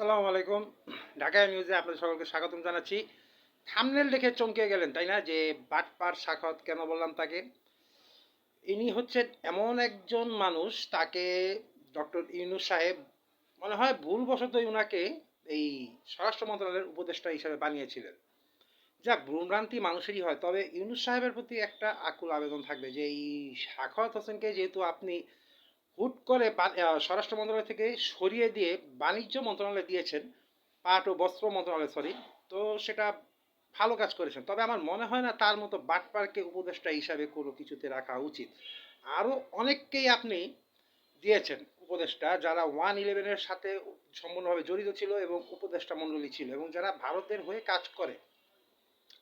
আসসালামু আলাইকুম। ঢাকা নিউজে আপনাদের সকলকে স্বাগতম জানাচ্ছি। থামনেল দেখে চমকে গেলেন, তাই না? যে বাটপার শাখত কেন বললাম তাকে? ইনি হচ্ছে এমন একজন মানুষ, তাকে ডক্টর ইউনুস সাহেব মনে হয় ভুলবশতই উনাকে এই স্বরাষ্ট্র মন্ত্রণালয়ের উপদেষ্টা হিসেবে বানিয়েছিলেন। যা ভ্রমভ্রান্তি মানুষেরই হয়, তবে ইউনুস সাহেবের প্রতি একটা আকুল আবেদন থাকবে যে, এই শাখাওয়াত হোসেনকে যেহেতু আপনি হুট করে স্বরাষ্ট্র মন্ত্রণালয় থেকে সরিয়ে দিয়ে বাণিজ্য মন্ত্রণালয়ে দিয়েছেন, পাট ও বস্ত্র মন্ত্রণালয় সরি তো সেটা ভালো কাজ করেছেন। তবে আমার মনে হয় না তার মতো বাটপারকে উপদেষ্টা হিসাবে কোনো কিছুতে রাখা উচিত। আরও অনেককেই আপনি দিয়েছেন উপদেষ্টা যারা ওয়ান ইলেভেনের সাথে সম্পূর্ণভাবে জড়িত ছিল এবং উপদেষ্টা মণ্ডলী ছিল এবং যারা ভারতের হয়ে কাজ করে।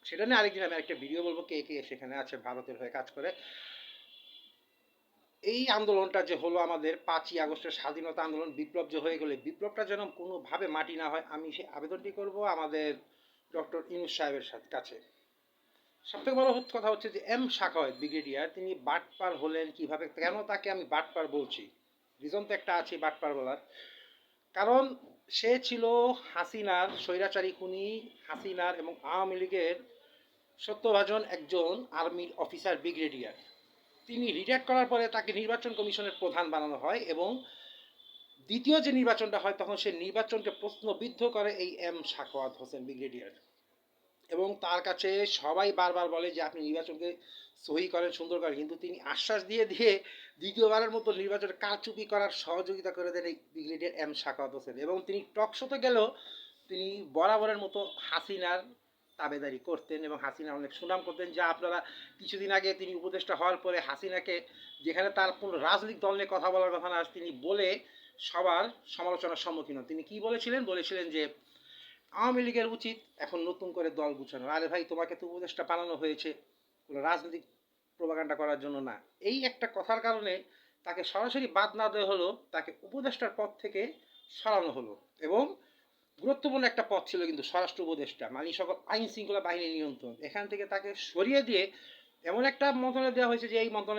সেটা নিয়ে আরেকদিন আমি একটা ভিডিও বলব, কে কে সেখানে আছে ভারতের হয়ে কাজ করে। এই আন্দোলনটা যে হলো আমাদের পাঁচই আগস্টের স্বাধীনতা আন্দোলন, বিপ্লব যে হয়ে গেলে, বিপ্লবটা যেন কোনোভাবে মাটি না হয়, আমি সেই আবেদনটি করব আমাদের ডক্টর ইনুস সাহেবের সাথে, কাছে। সবথেকে বড় কথা হচ্ছে যে এম শাখাওয়েত ব্রিগেডিয়ার, তিনি বাটপার হলেন কীভাবে, কেন তাকে আমি বাটপার বলছি? রিজন তো একটা আছে বাটপার বলার। কারণ সে ছিল হাসিনার স্বৈরাচারী খুনি, হাসিনার এবং আওয়ামী লীগের সত্যভাজন একজন আর্মির অফিসার ব্রিগেডিয়ার। তিনি রিটায়ার করার পরে তাকে নির্বাচন কমিশনের প্রধান বানানো হয় এবং দ্বিতীয় যে নির্বাচনটা হয় তখন সে নির্বাচনকে প্রশ্নবিদ্ধ করে এই এম সাখাওয়াত হোসেন ব্রিগেডিয়ার। এবং তার কাছে সবাই বারবার বলে যে আপনি নির্বাচনকে সহি করেন, সুন্দর করেন। কিন্তু তিনি আশ্বাস দিয়ে দিয়ে দ্বিতীয়বারের মতো নির্বাচনে কারচুপি করার সহযোগিতা করে দেন এই ব্রিগেডিয়ার এম সাখাওয়াত হোসেন। এবং তিনি টকশোতে গেলেও তিনি বরাবরের মতো হাসিনার তাবেদারি করতেন এবং হাসিনা অনেক সুনাম করতেন, যা আপনারা কিছুদিন আগে তিনি উপদেষ্টা হওয়ার পরে হাসিনাকে, যেখানে তার কোনো রাজনৈতিক দল নিয়ে কথা বলার কথা না, তিনি বলে সবার সমালোচনার সম্মুখীন হন। তিনি কি বলেছিলেন? বলেছিলেন যে, আওয়ামী লীগের উচিত এখন নতুন করে দল গুছানো। আরে ভাই, তোমাকে তো উপদেষ্টা বানানো হয়েছে। কোনো রাজনৈতিক প্রবাগান্ডা করার জন্য না। এই একটা কথার কারণে তাকে সরাসরি বাদ না দেওয়া হলো, তাকে উপদেষ্টার পদ থেকে সরানো হলো। এবং গুরুত্বপূর্ণ একটা পথ ছিল কিন্তু স্বরাষ্ট্র উপদেষ্টা মানে সকল আইন শৃঙ্খলা বাহিনী নিয়ন্ত্রণ। এখান থেকে তাকে সরিয়ে দিয়ে এমন একটা মন্ত্রণালয় দেওয়া হয়েছে যে এই মন্ত্রণালয়